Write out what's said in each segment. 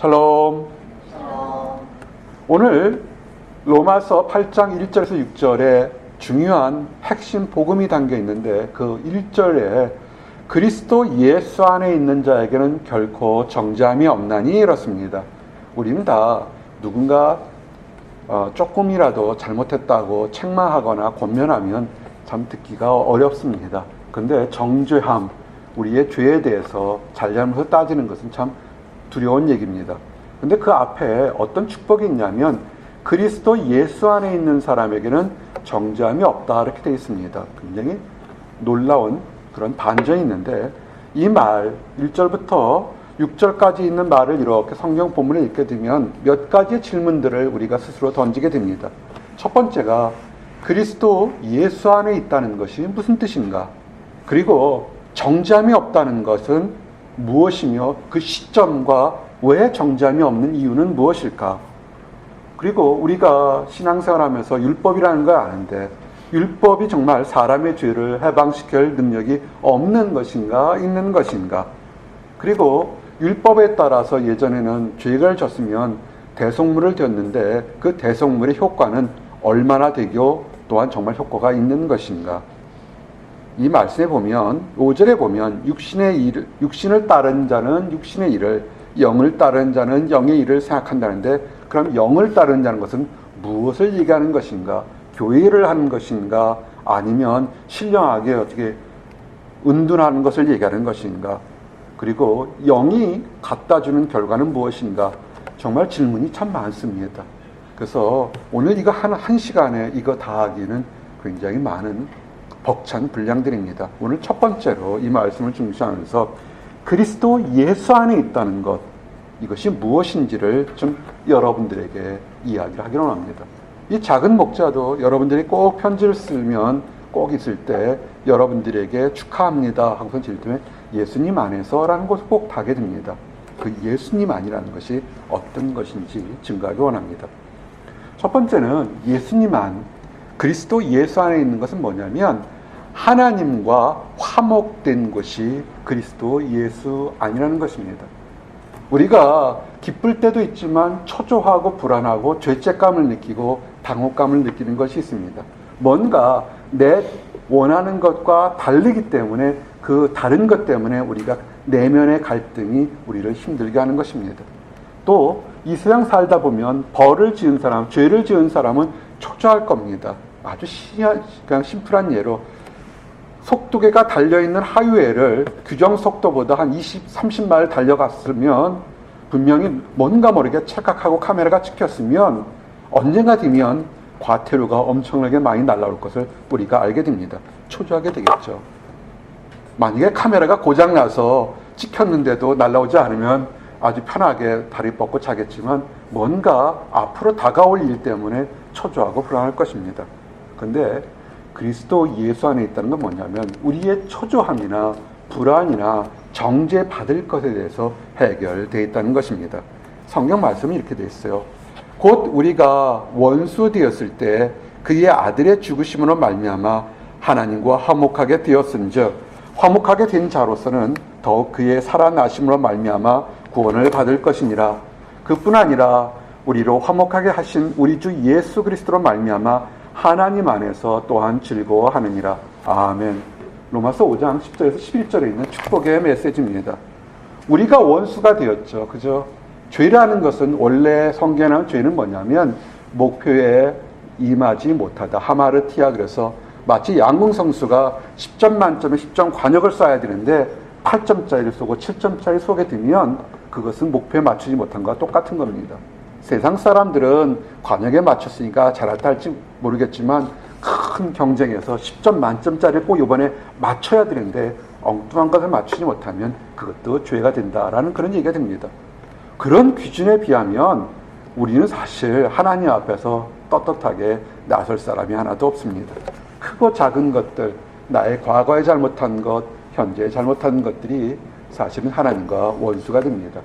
샬롬. 오늘 로마서 8장 1절에서 6절에 중요한 핵심 복음이 담겨 있는데 그 1절에 그리스도 예수 안에 있는 자에게는 결코 정죄함이 없나니 이렇습니다. 우리는 다 누군가 어, 조금이라도 잘못했다고 책망하거나 권면하면 참 듣기가 어렵습니다. 근데 정죄함, 우리의 죄에 대해서 잘잘못을 따지는 것은 참 두려운 얘기입니다. 근데 그 앞에 어떤 축복이 있냐면 그리스도 예수 안에 있는 사람에게는 정죄함이 없다 이렇게 되어 있습니다. 굉장히 놀라운 그런 반전이 있는데 이 말 1절부터 6절까지 있는 말을 이렇게 성경 본문을 읽게 되면 몇 가지의 질문들을 우리가 스스로 던지게 됩니다. 첫 번째가 그리스도 예수 안에 있다는 것이 무슨 뜻인가? 그리고 정죄함이 없다는 것은 무엇이며 그 시점과 왜 정죄함이 없는 이유는 무엇일까? 그리고 우리가 신앙생활하면서 율법이라는 걸 아는데 율법이 정말 사람의 죄를 해방시킬 능력이 없는 것인가 있는 것인가? 그리고 율법에 따라서 예전에는 죄를 졌으면 대속물을 드렸는데 그 대속물의 효과는 얼마나 되고 또한 정말 효과가 있는 것인가? 이 말씀에 보면 5절에 보면 육신의 일, 육신을 따른 자는 육신의 일을 영을 따른 자는 영의 일을 생각한다는데 그럼 영을 따른 자는 것은 무엇을 얘기하는 것인가? 교회를 하는 것인가? 아니면 신령하게 어떻게 은둔하는 것을 얘기하는 것인가? 그리고 영이 갖다 주는 결과는 무엇인가? 정말 질문이 참 많습니다. 그래서 오늘 이거 한, 한 시간에 이거 다 하기는 굉장히 많은 벅찬 분량들입니다. 오늘 첫 번째로 이 말씀을 중시하면서 그리스도 예수 안에 있다는 것, 이것이 무엇인지를 좀 여러분들에게 이야기를 하기로 합니다. 이 작은 목자도 여러분들이 꼭 편지를 쓰면 꼭 있을 때 여러분들에게 축하합니다 하고서 질투면 예수님 안에서라는 것을 꼭 다게 됩니다. 그 예수님 안이라는 것이 어떤 것인지 증거하기 원합니다. 첫 번째는 예수님 안, 그리스도 예수 안에 있는 것은 뭐냐면 하나님과 화목된 것이 그리스도 예수 안이라는 것입니다. 우리가 기쁠 때도 있지만 초조하고 불안하고 죄책감을 느끼고 당혹감을 느끼는 것이 있습니다. 뭔가 내 원하는 것과 다르기 때문에 그 다른 것 때문에 우리가 내면의 갈등이 우리를 힘들게 하는 것입니다. 또 이 세상 살다 보면 벌을 지은 사람, 죄를 지은 사람은 초조할 겁니다. 아주 시한, 그냥 심플한 예로 속도계가 달려있는 하이웨이를 규정 속도보다 한 20, 30마일 달려갔으면 분명히 뭔가 모르게 착각하고 카메라가 찍혔으면 언젠가 되면 과태료가 엄청나게 많이 날라올 것을 우리가 알게 됩니다. 초조하게 되겠죠. 만약에 카메라가 고장나서 찍혔는데도 날라오지 않으면 아주 편하게 다리 뻗고 자겠지만 뭔가 앞으로 다가올 일 때문에 초조하고 불안할 것입니다. 근데 그리스도 예수 안에 있다는 건 뭐냐면 우리의 초조함이나 불안이나 정죄 받을 것에 대해서 해결되어 있다는 것입니다. 성경 말씀이 이렇게 되어 있어요. 곧 우리가 원수 되었을 때 그의 아들의 죽으심으로 말미암아 하나님과 화목하게 되었은즉 화목하게 된 자로서는 더욱 그의 살아나심으로 말미암아 구원을 받을 것이니라. 그뿐 아니라 우리로 화목하게 하신 우리 주 예수 그리스도로 말미암아 하나님 안에서 또한 즐거워하느니라. 아멘. 로마서 5장 10절에서 11절에 있는 축복의 메시지입니다. 우리가 원수가 되었죠. 그죠? 죄라는 것은 원래 성경에 죄는 뭐냐면 목표에 임하지 못하다. 하마르티아 그래서 마치 양궁성수가 10점 만점에 10점 관역을 쏴야 되는데 8점짜리를 쏘고 7점짜리 쏘게 되면 그것은 목표에 맞추지 못한 것과 똑같은 겁니다. 세상 사람들은 관역에 맞췄으니까 잘할다 할지 모르겠지만 큰 경쟁에서 10점 만점짜리 꼭 이번에 맞춰야 되는데 엉뚱한 것을 맞추지 못하면 그것도 죄가 된다라는 그런 얘기가 됩니다. 그런 기준에 비하면 우리는 사실 하나님 앞에서 떳떳하게 나설 사람이 하나도 없습니다. 크고 작은 것들, 나의 과거에 잘못한 것, 현재에 잘못한 것들이 사실은 하나님과 원수가 됩니다.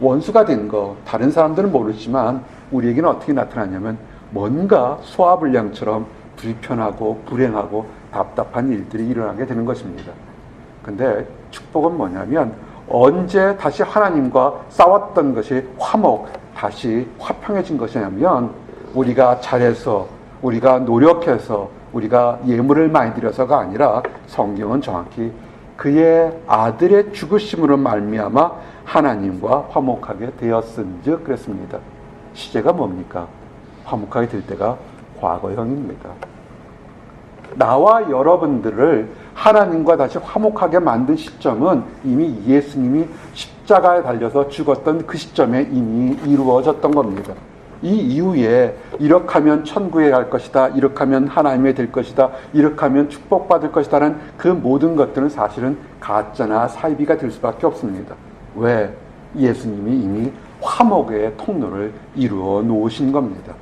원수가 된 거, 다른 사람들은 모르지만 우리에게는 어떻게 나타나냐면 뭔가 소화불량처럼 불편하고 불행하고 답답한 일들이 일어나게 되는 것입니다. 근데 축복은 뭐냐면 언제 다시 하나님과 싸웠던 것이 화목, 다시 화평해진 것이냐면 우리가 잘해서 우리가 노력해서 우리가 예물을 많이 드려서가 아니라 성경은 정확히 그의 아들의 죽으심으로 말미암아 하나님과 화목하게 되었은즉 그랬습니다. 시제가 뭡니까? 화목하게 될 때가 과거형입니다. 나와 여러분들을 하나님과 다시 화목하게 만든 시점은 이미 예수님이 십자가에 달려서 죽었던 그 시점에 이미 이루어졌던 겁니다. 이 이후에 이렇게 하면 천국에 갈 것이다. 이렇게 하면 하나님의 될 것이다. 이렇게 하면 축복받을 것이다는 그 모든 것들은 사실은 가짜나 사이비가 될 수밖에 없습니다. 왜? 예수님이 이미 화목의 통로를 이루어 놓으신 겁니다.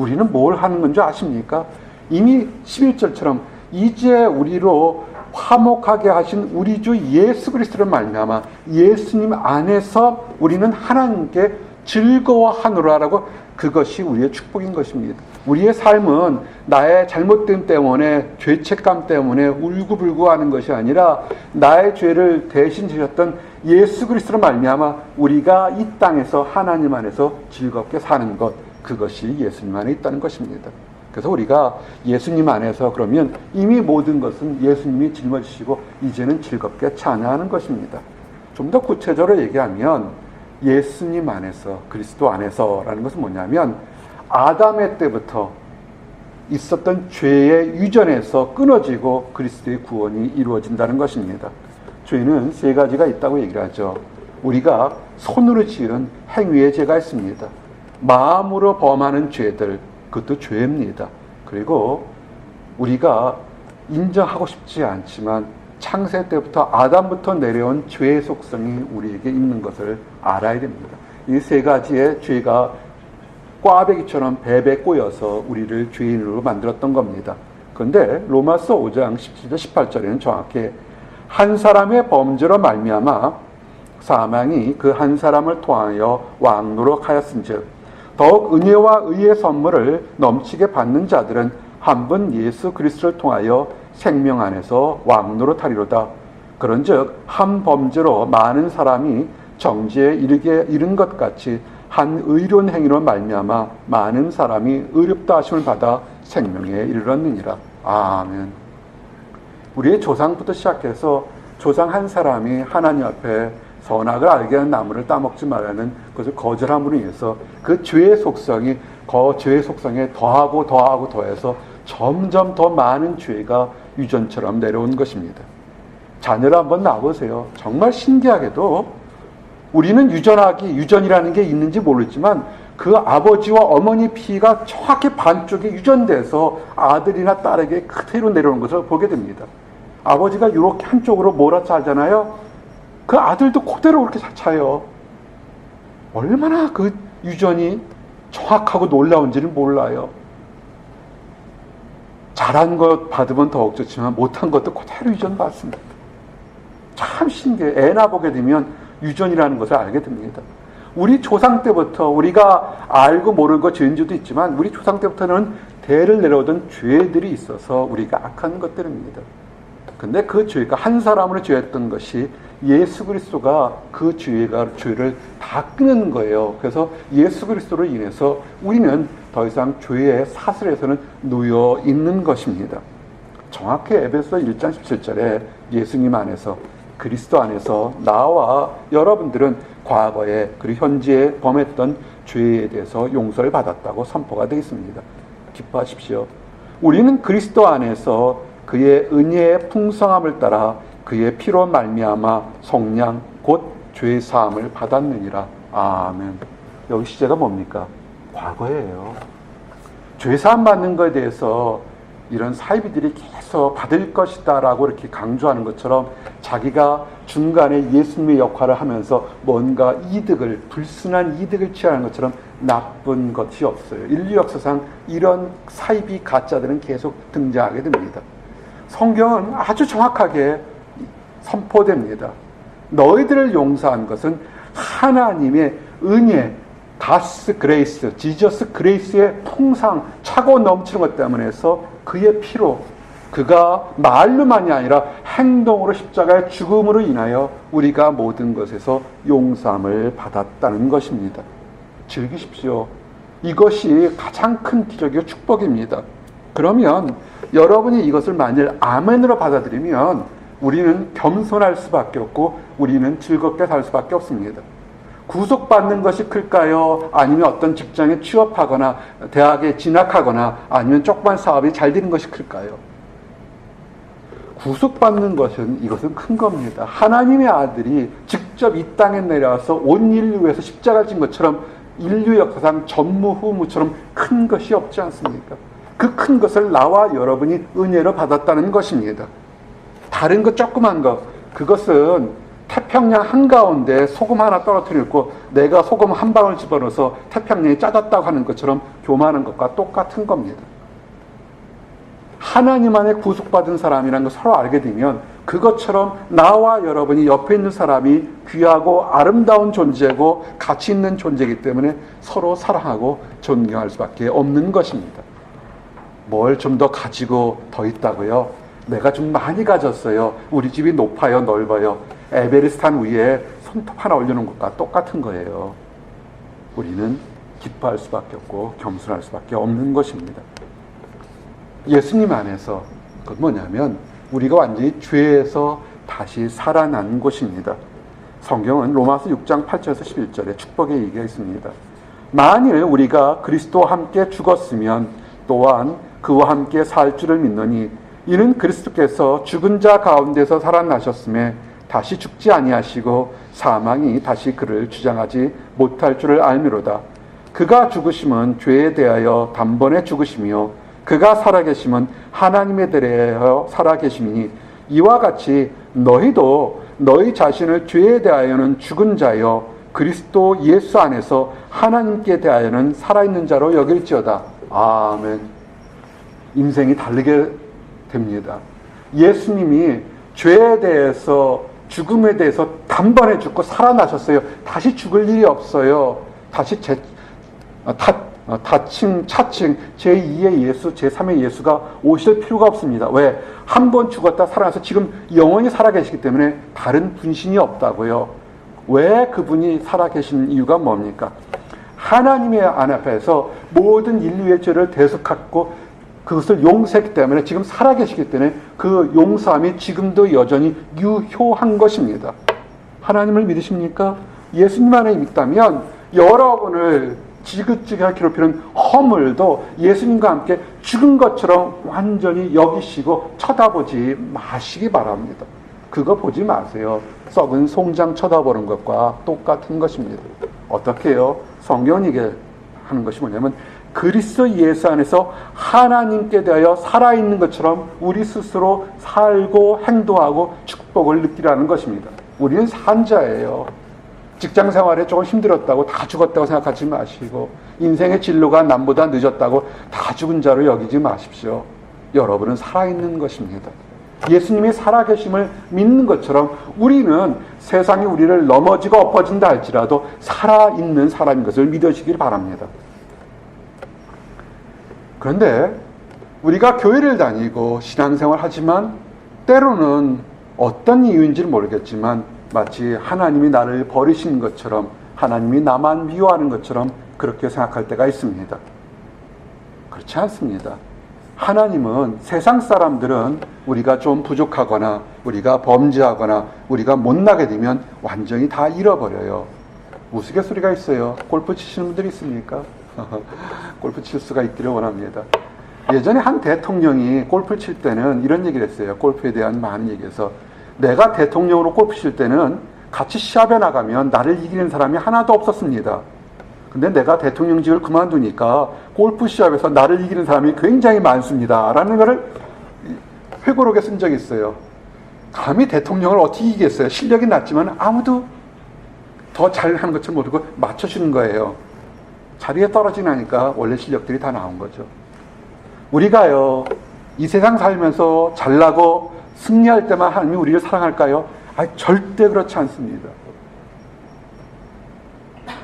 우리는 뭘 하는 건지 아십니까? 이미 11절처럼 이제 우리로 화목하게 하신 우리 주 예수 그리스도를 말미암아 예수님 안에서 우리는 하나님께 즐거워하노라라고 그것이 우리의 축복인 것입니다. 우리의 삶은 나의 잘못됨 때문에 죄책감 때문에 울고불고 하는 것이 아니라 나의 죄를 대신 지셨던 예수 그리스도로 말미암아 우리가 이 땅에서 하나님 안에서 즐겁게 사는 것 그것이 예수님 안에 있다는 것입니다. 그래서 우리가 예수님 안에서 그러면 이미 모든 것은 예수님이 짊어지시고 이제는 즐겁게 찬양하는 것입니다. 좀 더 구체적으로 얘기하면 예수님 안에서 그리스도 안에서라는 것은 뭐냐면 아담의 때부터 있었던 죄의 유전에서 끊어지고 그리스도의 구원이 이루어진다는 것입니다. 죄는 세 가지가 있다고 얘기를 하죠. 우리가 손으로 지은 행위의 죄가 있습니다. 마음으로 범하는 죄들, 그것도 죄입니다. 그리고 우리가 인정하고 싶지 않지만 창세 때부터 아담부터 내려온 죄의 속성이 우리에게 있는 것을 알아야 됩니다. 이 세 가지의 죄가 꽈배기처럼 배배 꼬여서 우리를 죄인으로 만들었던 겁니다. 그런데 로마서 5장 17절 18절에는 정확히 한 사람의 범죄로 말미암아 사망이 그 한 사람을 통하여 왕노로 하였은즉 더욱 은혜와 의의 선물을 넘치게 받는 자들은 한 번 예수 그리스도를 통하여 생명 안에서 왕노로 타리로다. 그런즉 한 범죄로 많은 사람이 정죄에 이르게 이른 것 같이 한 의로운 행위로 말미암아 많은 사람이 의롭다 하심을 받아 생명에 이르렀느니라. 아멘. 우리의 조상부터 시작해서 조상 한 사람이 하나님 앞에 선악을 알게 하는 나무를 따먹지 말라는 것을 거절함으로 인해서 그 죄의 속성이 그 죄의 속성에 더하고 더하고 더해서 점점 더 많은 죄가 유전처럼 내려온 것입니다. 자녀를 한번 낳아보세요. 정말 신기하게도 우리는 유전하기, 유전이라는 게 있는지 모르지만 그 아버지와 어머니 피가 정확히 반쪽에 유전돼서 아들이나 딸에게 그대로 내려오는 것을 보게 됩니다. 아버지가 이렇게 한쪽으로 몰아차잖아요. 그 아들도 그대로 그렇게 차요. 얼마나 그 유전이 정확하고 놀라운지는 몰라요. 잘한 것 받으면 더욱 좋지만 못한 것도 그대로 유전 받습니다. 참 신기해. 애나 보게 되면 유전이라는 것을 알게 됩니다. 우리 조상 때부터 우리가 알고 모르는 것 죄인지도 있지만 우리 조상 때부터는 대를 내려오던 죄들이 있어서 우리가 악한 것들입니다. 근데 그 죄가 한 사람으로 죄했던 것이 예수 그리스도가 그 죄가 죄를 다 끊는 거예요. 그래서 예수 그리스도로 인해서 우리는 더 이상 죄의 사슬에서는 놓여 있는 것입니다. 정확히 에베소 1장 17절에 예수님 안에서 그리스도 안에서 나와 여러분들은 과거에 그리고 현재에 범했던 죄에 대해서 용서를 받았다고 선포가 되어 있습니다. 기뻐하십시오. 우리는 그리스도 안에서 그의 은혜의 풍성함을 따라 그의 피로 말미암아 속량 곧 죄 사함을 받았느니라. 아멘. 여기 시제가 뭡니까? 과거예요. 죄 사함 받는 것에 대해서 이런 사이비들이 계속 받을 것이다라고 이렇게 강조하는 것처럼 자기가 중간에 예수님의 역할을 하면서 뭔가 이득을 불순한 이득을 취하는 것처럼 나쁜 것이 없어요. 인류 역사상 이런 사이비 가짜들은 계속 등장하게 됩니다. 성경은 아주 정확하게 선포됩니다. 너희들을 용서한 것은 하나님의 은혜, 가스 그레이스, 지저스 그레이스의 풍상, 차고 넘치는 것 때문에 해서 그의 피로 그가 말로만이 아니라 행동으로 십자가의 죽음으로 인하여 우리가 모든 것에서 용서함을 받았다는 것입니다. 즐기십시오. 이것이 가장 큰 기적이요 축복입니다. 그러면 여러분이 이것을 만일 아멘으로 받아들이면 우리는 겸손할 수밖에 없고 우리는 즐겁게 살 수밖에 없습니다. 구속받는 것이 클까요? 아니면 어떤 직장에 취업하거나 대학에 진학하거나 아니면 조그만 사업이 잘 되는 것이 클까요? 구속받는 것은 이것은 큰 겁니다. 하나님의 아들이 직접 이 땅에 내려와서 온 인류 위해서 십자가를 진 것처럼 인류 역사상 전무후무처럼 큰 것이 없지 않습니까? 그 큰 것을 나와 여러분이 은혜로 받았다는 것입니다. 다른 것 조그만 것 그것은 태평양 한가운데 소금 하나 떨어뜨리고 내가 소금 한 방울 집어넣어서 태평양이 짜졌다고 하는 것처럼 교만한 것과 똑같은 겁니다. 하나님 안에 구속받은 사람이라는 걸 서로 알게 되면 그것처럼 나와 여러분이 옆에 있는 사람이 귀하고 아름다운 존재고 가치 있는 존재이기 때문에 서로 사랑하고 존경할 수밖에 없는 것입니다. 뭘 좀 더 가지고 더 있다고요? 내가 좀 많이 가졌어요. 우리 집이 높아요, 넓어요. 에베레스탄 위에 손톱 하나 올려놓은 것과 똑같은 거예요. 우리는 기뻐할 수밖에 없고 겸손할 수밖에 없는 것입니다. 예수님 안에서 그건 뭐냐면 우리가 완전히 죄에서 다시 살아난 것입니다. 성경은 로마서 6장 8절에서 11절에 축복의 얘기가 있습니다. 만일 우리가 그리스도와 함께 죽었으면 또한 그와 함께 살 줄을 믿노니 이는 그리스도께서 죽은 자 가운데서 살아나셨음에 다시 죽지 아니하시고 사망이 다시 그를 주장하지 못할 줄을 알미로다. 그가 죽으심은 죄에 대하여 단번에 죽으시며 그가 살아계심은 하나님에 대하여 살아계심이니 이와 같이 너희도 너희 자신을 죄에 대하여는 죽은 자여 그리스도 예수 안에서 하나님께 대하여는 살아있는 자로 여길지어다. 아멘. 인생이 다르게 됩니다. 예수님이 죄에 대해서 죽음에 대해서 단번에 죽고 살아나셨어요. 다시 죽을 일이 없어요. 다시 제, 아, 다, 아, 다칭, 차칭, 제2의 예수, 제3의 예수가 오실 필요가 없습니다. 왜? 한 번 죽었다 살아나서 지금 영원히 살아계시기 때문에 다른 분신이 없다고요. 왜 그분이 살아계신 이유가 뭡니까? 하나님의 안 앞에서 모든 인류의 죄를 대속하고 그것을 용서했기 때문에 지금 살아계시기 때문에 그 용서함이 지금도 여전히 유효한 것입니다. 하나님을 믿으십니까? 예수님 안에 믿다면 여러분을 지긋지긋하게 괴롭히는 허물도 예수님과 함께 죽은 것처럼 완전히 여기시고 쳐다보지 마시기 바랍니다. 그거 보지 마세요. 썩은 송장 쳐다보는 것과 똑같은 것입니다. 어떻게 해요? 성경은 이게 하는 것이 뭐냐면 그리스도 예수 안에서 하나님께 대하여 살아있는 것처럼 우리 스스로 살고 행동하고 축복을 느끼라는 것입니다. 우리는 산자예요. 직장 생활에 조금 힘들었다고 다 죽었다고 생각하지 마시고 인생의 진로가 남보다 늦었다고 다 죽은 자로 여기지 마십시오. 여러분은 살아있는 것입니다. 예수님이 살아계심을 믿는 것처럼 우리는 세상이 우리를 넘어지고 엎어진다 할지라도 살아있는 사람인 것을 믿으시길 바랍니다. 그런데 우리가 교회를 다니고 신앙생활 하지만 때로는 어떤 이유인지는 모르겠지만 마치 하나님이 나를 버리신 것처럼 하나님이 나만 미워하는 것처럼 그렇게 생각할 때가 있습니다. 그렇지 않습니다. 하나님은 세상 사람들은 우리가 좀 부족하거나 우리가 범죄하거나 우리가 못나게 되면 완전히 다 잃어버려요. 우스갯소리가 있어요. 골프 치시는 분들이 있습니까? 골프 칠 수가 있기를 원합니다. 예전에 한 대통령이 골프 칠 때는 이런 얘기를 했어요. 골프에 대한 많은 얘기에서 내가 대통령으로 골프 칠 때는 같이 시합에 나가면 나를 이기는 사람이 하나도 없었습니다. 근데 내가 대통령직을 그만두니까 골프 시합에서 나를 이기는 사람이 굉장히 많습니다. 라는 것을 회고록에 쓴 적이 있어요. 감히 대통령을 어떻게 이기겠어요? 실력이 낮지만 아무도 더 잘하는 것처럼 모르고 맞춰주는 거예요. 자리에 떨어지나니까 원래 실력들이 다 나온 거죠. 우리가요, 이 세상 살면서 잘나고 승리할 때만 하나님이 우리를 사랑할까요? 아, 절대 그렇지 않습니다.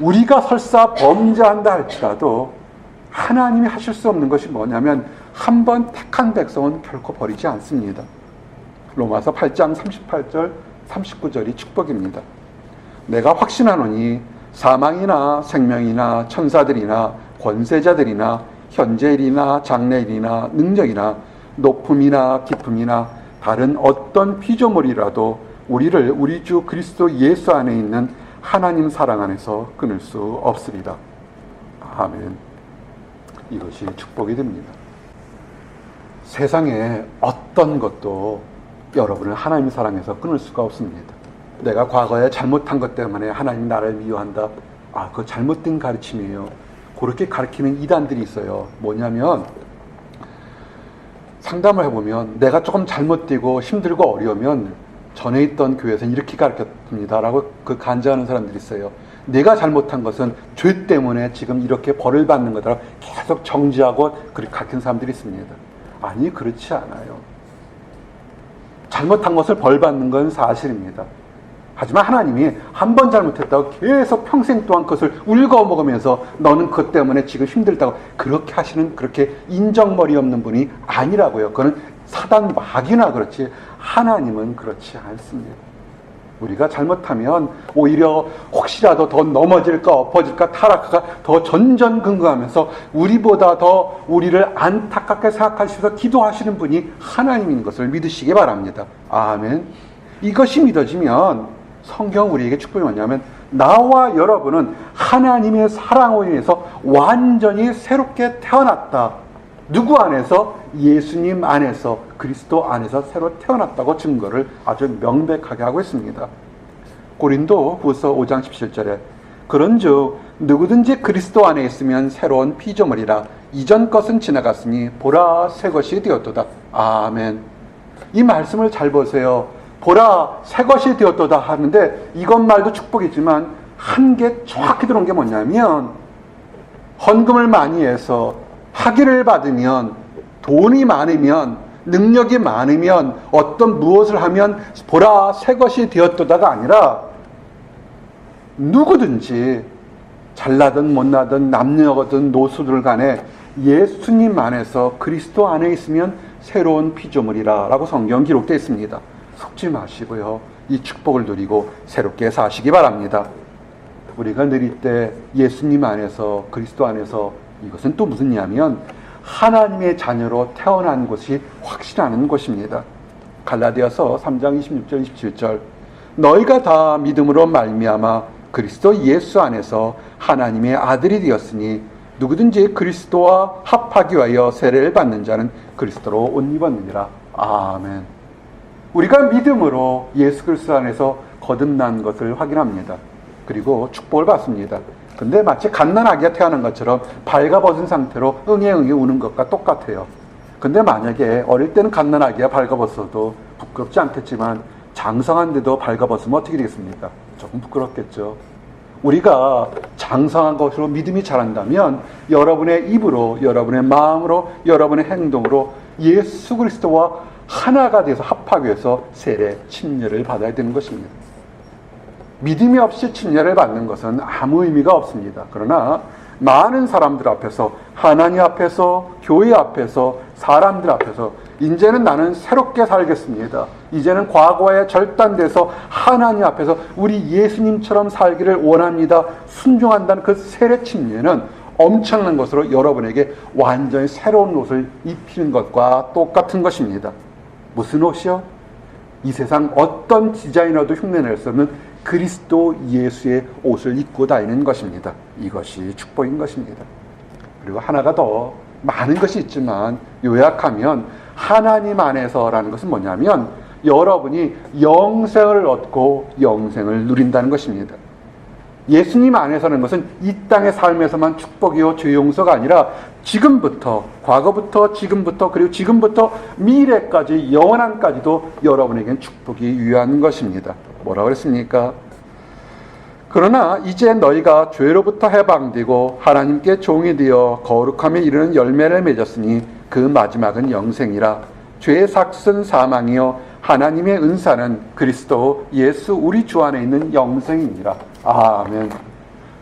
우리가 설사 범죄한다 할지라도 하나님이 하실 수 없는 것이 뭐냐면 한 번 택한 백성은 결코 버리지 않습니다. 로마서 8장 38절 39절이 축복입니다. 내가 확신하노니 사망이나 생명이나 천사들이나 권세자들이나 현재일이나 장래일이나 능력이나 높음이나 깊음이나 다른 어떤 피조물이라도 우리를 우리 주 그리스도 예수 안에 있는 하나님 사랑 안에서 끊을 수 없으리라. 아멘. 이것이 축복이 됩니다. 세상에 어떤 것도 여러분을 하나님 사랑에서 끊을 수가 없습니다. 내가 과거에 잘못한 것 때문에 하나님 나를 미워한다. 아, 그 잘못된 가르침이에요. 그렇게 가르치는 이단들이 있어요. 뭐냐면 상담을 해보면 내가 조금 잘못되고 힘들고 어려우면 전에 있던 교회에서는 이렇게 가르쳤습니다라고 그 간증하는 사람들이 있어요. 내가 잘못한 것은 죄 때문에 지금 이렇게 벌을 받는 거다라고 계속 정지하고 그렇게 가르치는 사람들이 있습니다. 아니 그렇지 않아요. 잘못한 것을 벌 받는 건 사실입니다. 하지만 하나님이 한 번 잘못했다고 계속 평생 동안 그것을 울거 먹으면서 너는 그것 때문에 지금 힘들다고 그렇게 하시는 그렇게 인정머리 없는 분이 아니라고요. 그거는 사단 마귀나 그렇지 하나님은 그렇지 않습니다. 우리가 잘못하면 오히려 혹시라도 더 넘어질까 엎어질까 타락할까 더 전전긍긍하면서 우리보다 더 우리를 안타깝게 생각하시면서 기도하시는 분이 하나님인 것을 믿으시기 바랍니다. 아멘. 이것이 믿어지면 성경 우리에게 축복이 뭐냐면 나와 여러분은 하나님의 사랑으로 인해서 완전히 새롭게 태어났다. 누구 안에서? 예수님 안에서 그리스도 안에서 새로 태어났다고 증거를 아주 명백하게 하고 있습니다. 고린도 후서 5장 17절에 그런즉 누구든지 그리스도 안에 있으면 새로운 피조물이라 이전 것은 지나갔으니 보라 새 것이 되었도다. 아멘. 이 말씀을 잘 보세요. 보라 새 것이 되었도다 하는데 이것 말도 축복이지만 한개 정확히 들어온 게 뭐냐면 헌금을 많이 해서 학위를 받으면 돈이 많으면 능력이 많으면 어떤 무엇을 하면 보라 새 것이 되었도다가 아니라 누구든지 잘나든 못나든 남녀거든 노수들 간에 예수님 안에서 그리스도 안에 있으면 새로운 피조물이라 라고 성경 기록되어 있습니다. 속지 마시고요. 이 축복을 누리고 새롭게 사시기 바랍니다. 우리가 누릴 때 예수님 안에서 그리스도 안에서 이것은 또 무슨 이냐면 하나님의 자녀로 태어난 것이 확신하는 것입니다. 갈라디아서 3장 26절 27절 너희가 다 믿음으로 말미암아 그리스도 예수 안에서 하나님의 아들이 되었으니 누구든지 그리스도와 합하기 위하여 세례를 받는 자는 그리스도로 옷 입었느니라. 아멘. 우리가 믿음으로 예수 그리스도 안에서 거듭난 것을 확인합니다. 그리고 축복을 받습니다. 근데 마치 갓난아기가 태어난 것처럼 발가벗은 상태로 응애 응애 우는 것과 똑같아요. 근데 만약에 어릴 때는 갓난아기가 발가벗어도 부끄럽지 않겠지만 장성한데도 발가벗으면 어떻게 되겠습니까? 조금 부끄럽겠죠. 우리가 장성한 것으로 믿음이 자란다면 여러분의 입으로, 여러분의 마음으로, 여러분의 행동으로 예수 그리스도와 하나가 돼서 합하기 위해서 세례, 침례를 받아야 되는 것입니다. 믿음이 없이 침례를 받는 것은 아무 의미가 없습니다. 그러나 많은 사람들 앞에서 하나님 앞에서 교회 앞에서 사람들 앞에서 이제는 나는 새롭게 살겠습니다. 이제는 과거에 절단돼서 하나님 앞에서 우리 예수님처럼 살기를 원합니다. 순종한다는 그 세례 침례는 엄청난 것으로 여러분에게 완전히 새로운 옷을 입히는 것과 똑같은 것입니다. 무슨 옷이요? 이 세상 어떤 디자이너도 흉내낼 수 없는 그리스도 예수의 옷을 입고 다니는 것입니다. 이것이 축복인 것입니다. 그리고 하나가 더 많은 것이 있지만 요약하면 하나님 안에서라는 것은 뭐냐면 여러분이 영생을 얻고 영생을 누린다는 것입니다. 예수님 안에 서는 것은 이 땅의 삶에서만 축복이요 죄 용서가 아니라 지금부터 과거부터 지금부터 그리고 지금부터 미래까지 영원한까지도 여러분에게는 축복이 유효한 것입니다. 뭐라 그랬습니까? 그러나 이제 너희가 죄로부터 해방되고 하나님께 종이 되어 거룩함에 이르는 열매를 맺었으니 그 마지막은 영생이라 죄의 삭은 사망이요 하나님의 은사는 그리스도 예수 우리 주 안에 있는 영생이니라. 아멘.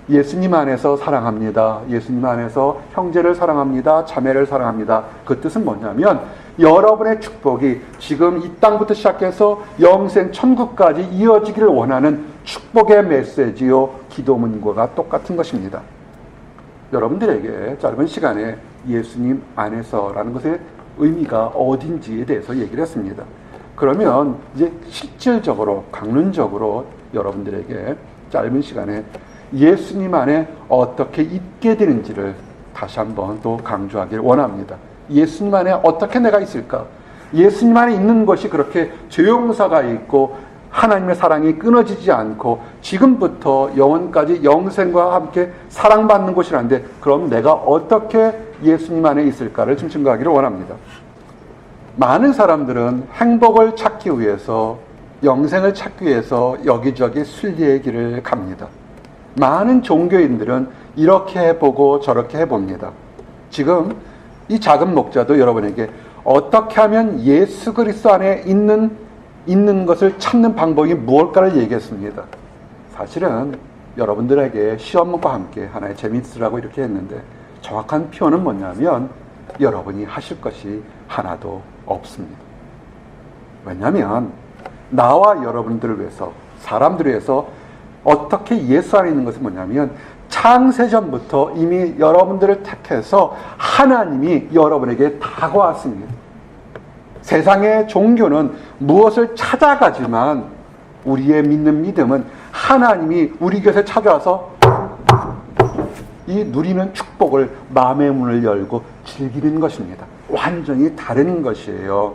예수님 안에서 사랑합니다. 예수님 안에서 형제를 사랑합니다. 자매를 사랑합니다. 그 뜻은 뭐냐면 여러분의 축복이 지금 이 땅부터 시작해서 영생 천국까지 이어지기를 원하는 축복의 메시지요 기도문과 똑같은 것입니다. 여러분들에게 짧은 시간에 예수님 안에서라는 것의 의미가 어딘지에 대해서 얘기를 했습니다. 그러면 이제 실질적으로 강론적으로 여러분들에게 짧은 시간에 예수님 안에 어떻게 있게 되는지를 다시 한번 또 강조하길 원합니다. 예수님 안에 어떻게 내가 있을까? 예수님 안에 있는 것이 그렇게 조용사가 있고 하나님의 사랑이 끊어지지 않고 지금부터 영원까지 영생과 함께 사랑받는 곳이라는데 그럼 내가 어떻게 예수님 안에 있을까를 좀 증거하기를 원합니다. 많은 사람들은 행복을 찾기 위해서 영생을 찾기 위해서 여기저기 순리의 길을 갑니다. 많은 종교인들은 이렇게 해보고 저렇게 해봅니다. 지금 이 작은 목자도 여러분에게 어떻게 하면 예수 그리스도 안에 있는 있는 것을 찾는 방법이 무엇일까를 얘기했습니다. 사실은 여러분들에게 시험과 함께 하나의 재미있으라고 이렇게 했는데 정확한 표현은 뭐냐면 여러분이 하실 것이 하나도 없습니다. 왜냐하면 나와 여러분들을 위해서 사람들을 위해서 어떻게 예수 안에 있는 것은 뭐냐면 창세전부터 이미 여러분들을 택해서 하나님이 여러분에게 다가왔습니다. 세상의 종교는 무엇을 찾아가지만 우리의 믿는 믿음은 하나님이 우리 곁에 찾아와서 이 누리는 축복을 마음의 문을 열고 즐기는 것입니다. 완전히 다른 것이에요.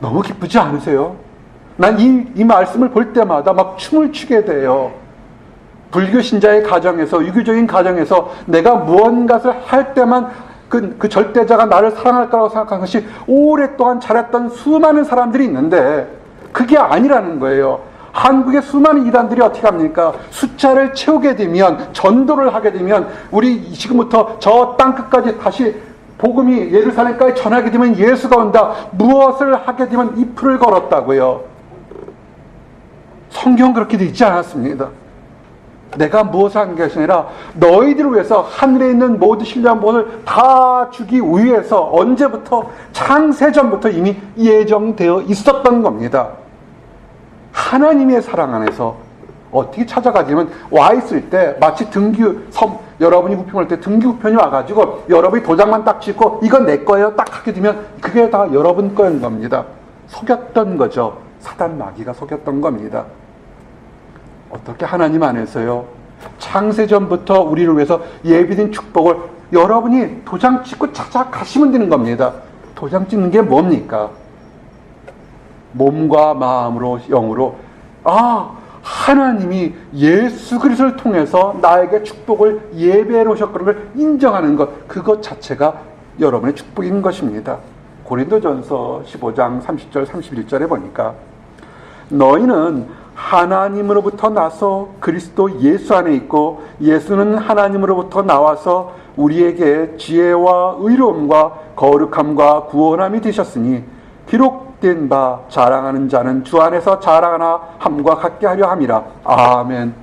너무 기쁘지 않으세요? 난 이 이 말씀을 볼 때마다 막 춤을 추게 돼요. 불교 신자의 가정에서 유교적인 가정에서 내가 무언가를 할 때만 그, 그 절대자가 나를 사랑할 거라고 생각한 것이 오랫동안 잘했던 수많은 사람들이 있는데 그게 아니라는 거예요. 한국의 수많은 이단들이 어떻게 합니까? 숫자를 채우게 되면 전도를 하게 되면 우리 지금부터 저 땅 끝까지 다시 복음이 예루살렘까지 전하게 되면 예수가 온다. 무엇을 하게 되면 이 풀을 걸었다고요. 성경 그렇게 되어 있지 않았습니다. 내가 무엇을 한 것이 아니라 너희들을 위해서 하늘에 있는 모든 신령한 본을 다 주기 위해서 언제부터 창세전부터 이미 예정되어 있었던 겁니다. 하나님의 사랑 안에서 어떻게 찾아가지면 와 있을 때 마치 섬 여러분이 우편할 때 등기 우편이 와가지고 여러분이 도장만 딱 찍고 이건 내 거예요 딱 하게 되면 그게 다 여러분 거인 겁니다. 속였던 거죠. 사단 마귀가 속였던 겁니다. 어떻게 하나님 안에서요? 창세전부터 우리를 위해서 예비된 축복을 여러분이 도장 찍고 찾아가시면 되는 겁니다. 도장 찍는 게 뭡니까? 몸과 마음으로 영으로 아 하나님이 예수 그리스도를 통해서 나에게 축복을 예배해 놓으셨다는 걸 인정하는 것 그것 자체가 여러분의 축복인 것입니다. 고린도전서 15장 30절 31절에 보니까 너희는 하나님으로부터 나서 그리스도 예수 안에 있고 예수는 하나님으로부터 나와서 우리에게 지혜와 의로움과 거룩함과 구원함이 되셨으니 기록 된 바 자랑하는 자는 주 안에서 자랑하나 함과 같게 하려 함이라. 아멘.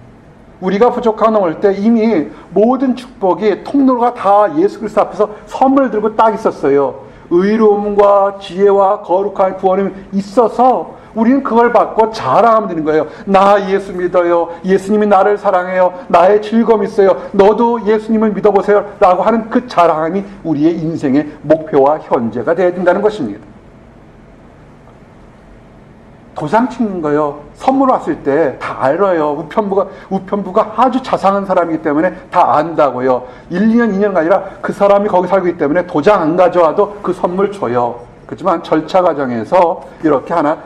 우리가 부족한 넘을 때 이미 모든 축복이 통로가 다 예수 그리스도 앞에서 선물 들고 딱 있었어요. 의로움과 지혜와 거룩한 구원이 있어서 우리는 그걸 받고 자랑하면 되는 거예요. 나 예수 믿어요. 예수님이 나를 사랑해요. 나의 즐거움이 있어요. 너도 예수님을 믿어보세요. 라고 하는 그 자랑이 우리의 인생의 목표와 현재가 되어야 된다는 것입니다. 도장 찍는 거요. 선물 왔을 때 다 알아요. 우편부가, 우편부가 아주 자상한 사람이기 때문에 다 안다고요. 1, 2년, 2년가 아니라 그 사람이 거기 살고 있기 때문에 도장 안 가져와도 그 선물 줘요. 그렇지만 절차 과정에서 이렇게 하나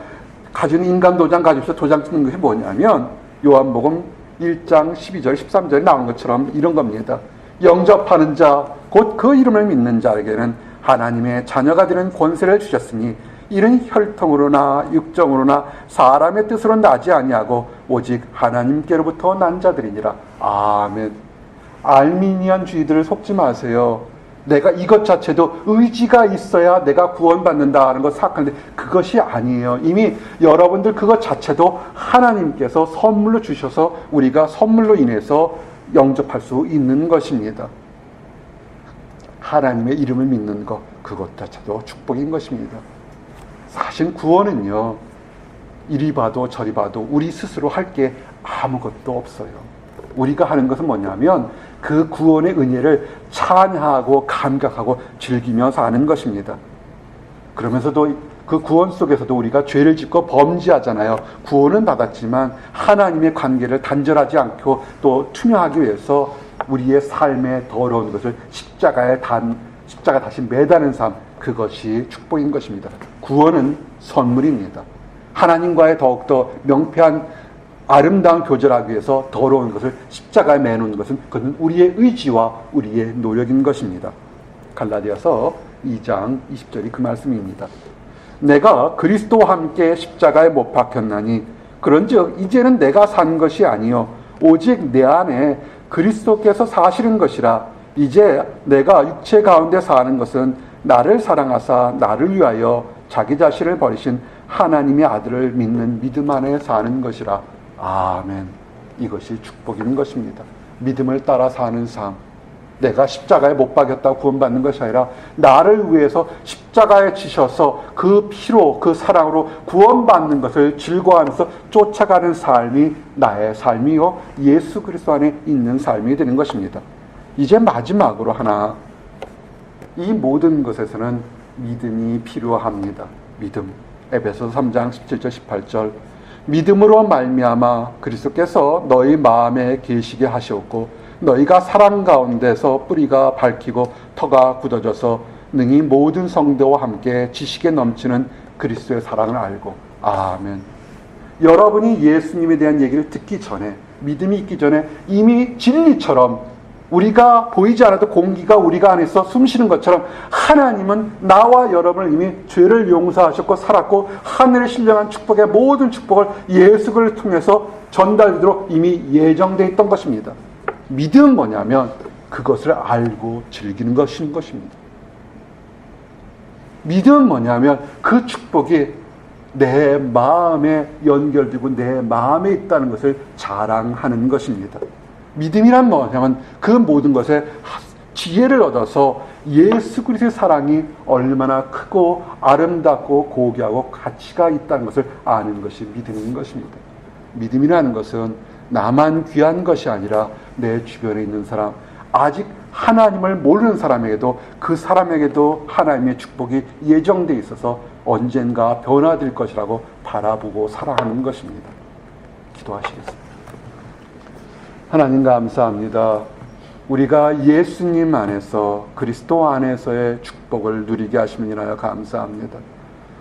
가진 인간 도장 가지고서 도장 찍는 것이 뭐냐면 요한복음 1장 12절 13절에 나온 것처럼 이런 겁니다. 영접하는 자 곧 그 이름을 믿는 자에게는 하나님의 자녀가 되는 권세를 주셨으니 이는 혈통으로나 육정으로나 사람의 뜻으로 나지 아니하고 오직 하나님께로부터 난 자들이니라. 아멘. 알미니안 주의들을 속지 마세요. 내가 이것 자체도 의지가 있어야 내가 구원받는다는 거 생각하는데 그것이 아니에요. 이미 여러분들 그것 자체도 하나님께서 선물로 주셔서 우리가 선물로 인해서 영접할 수 있는 것입니다. 하나님의 이름을 믿는 것, 그것 자체도 축복인 것입니다. 사실 구원은요, 이리 봐도 저리 봐도 우리 스스로 할 게 아무것도 없어요. 우리가 하는 것은 뭐냐면 그 구원의 은혜를 찬양하고 감격하고 즐기며 사는 것입니다. 그러면서도 그 구원 속에서도 우리가 죄를 짓고 범죄하잖아요. 구원은 받았지만 하나님의 관계를 단절하지 않고 또 투명하기 위해서 우리의 삶의 더러운 것을 십자가에 단 십자가 다시 매다는 삶 그것이 축복인 것입니다. 구원은 선물입니다. 하나님과의 더욱더 명쾌한 아름다운 교제를 하기 위해서 더러운 것을 십자가에 매놓는 것은 그것은 우리의 의지와 우리의 노력인 것입니다. 갈라디아서 2장 20절이 그 말씀입니다. 내가 그리스도와 함께 십자가에 못 박혔나니 그런즉 이제는 내가 산 것이 아니요 오직 내 안에 그리스도께서 사시는 것이라 이제 내가 육체 가운데 사는 것은 나를 사랑하사 나를 위하여 자기 자신을 버리신 하나님의 아들을 믿는 믿음 안에 사는 것이라. 아멘. 이것이 축복인 것입니다. 믿음을 따라 사는 삶. 내가 십자가에 못 박였다고 구원받는 것이 아니라 나를 위해서 십자가에 지셔서 그 피로 그 사랑으로 구원받는 것을 즐거워하면서 쫓아가는 삶이 나의 삶이요. 예수 그리스도 안에 있는 삶이 되는 것입니다. 이제 마지막으로 하나 이 모든 것에서는 믿음이 필요합니다. 믿음. 에베소 3장 17절 18절 믿음으로 말미암아 그리스도께서 너희 마음에 계시게 하시었고 너희가 사랑 가운데서 뿌리가 밝히고 터가 굳어져서 능히 모든 성도와 함께 지식에 넘치는 그리스도의 사랑을 알고 아멘. 여러분이 예수님에 대한 얘기를 듣기 전에 믿음이 있기 전에 이미 진리처럼 우리가 보이지 않아도 공기가 우리가 안에서 숨쉬는 것처럼 하나님은 나와 여러분을 이미 죄를 용서하셨고 살았고 하늘의 신령한 축복의 모든 축복을 예수 를 통해서 전달되도록 이미 예정되어 있던 것입니다. 믿음은 뭐냐면 그것을 알고 즐기는 것인 것입니다. 믿음은 뭐냐면 그 축복이 내 마음에 연결되고 내 마음에 있다는 것을 자랑하는 것입니다. 믿음이란 뭐냐면 그 모든 것에 지혜를 얻어서 예수 그리스도의 사랑이 얼마나 크고 아름답고 고귀하고 가치가 있다는 것을 아는 것이 믿음인 것입니다. 믿음이라는 것은 나만 귀한 것이 아니라 내 주변에 있는 사람, 아직 하나님을 모르는 사람에게도 그 사람에게도 하나님의 축복이 예정돼 있어서 언젠가 변화될 것이라고 바라보고 살아가는 것입니다. 기도하시겠습니다. 하나님 감사합니다. 우리가 예수님 안에서 그리스도 안에서의 축복을 누리게 인하여 감사합니다.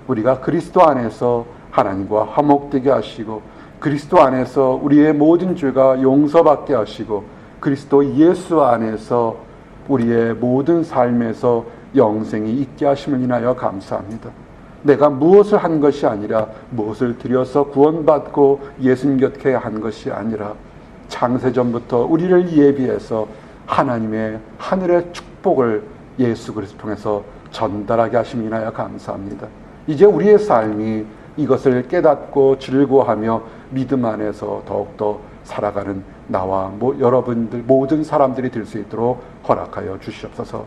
우리가 그리스도 안에서 하나님과 화목되게 하시고 그리스도 안에서 우리의 모든 죄가 용서받게 하시고 그리스도 예수 안에서 우리의 모든 삶에서 영생이 있게 하심을 인하여 감사합니다. 내가 무엇을 한 것이 아니라 무엇을 들여서 구원받고 예수님 곁에 한 것이 아니라 창세전부터 우리를 예비해서 하나님의 하늘의 축복을 예수 그리스도 통해서 전달하게 하심을 인하여 감사합니다. 이제 우리의 삶이 이것을 깨닫고 즐거워하며 믿음 안에서 더욱더 살아가는 나와 뭐 여러분들 모든 사람들이 될 수 있도록 허락하여 주시옵소서.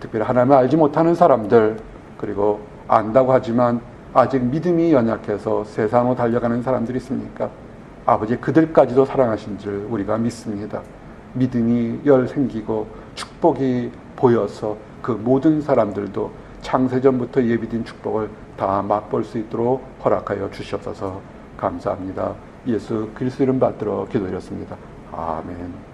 특별히 하나님을 알지 못하는 사람들 그리고 안다고 하지만 아직 믿음이 연약해서 세상으로 달려가는 사람들이 있습니까? 아버지 그들까지도 사랑하신 줄 우리가 믿습니다. 믿음이 열 생기고 축복이 보여서 그 모든 사람들도 창세전부터 예비된 축복을 다 맛볼 수 있도록 허락하여 주시옵소서 감사합니다. 예수 그리스도 이름 받들어 기도드렸습니다. 아멘.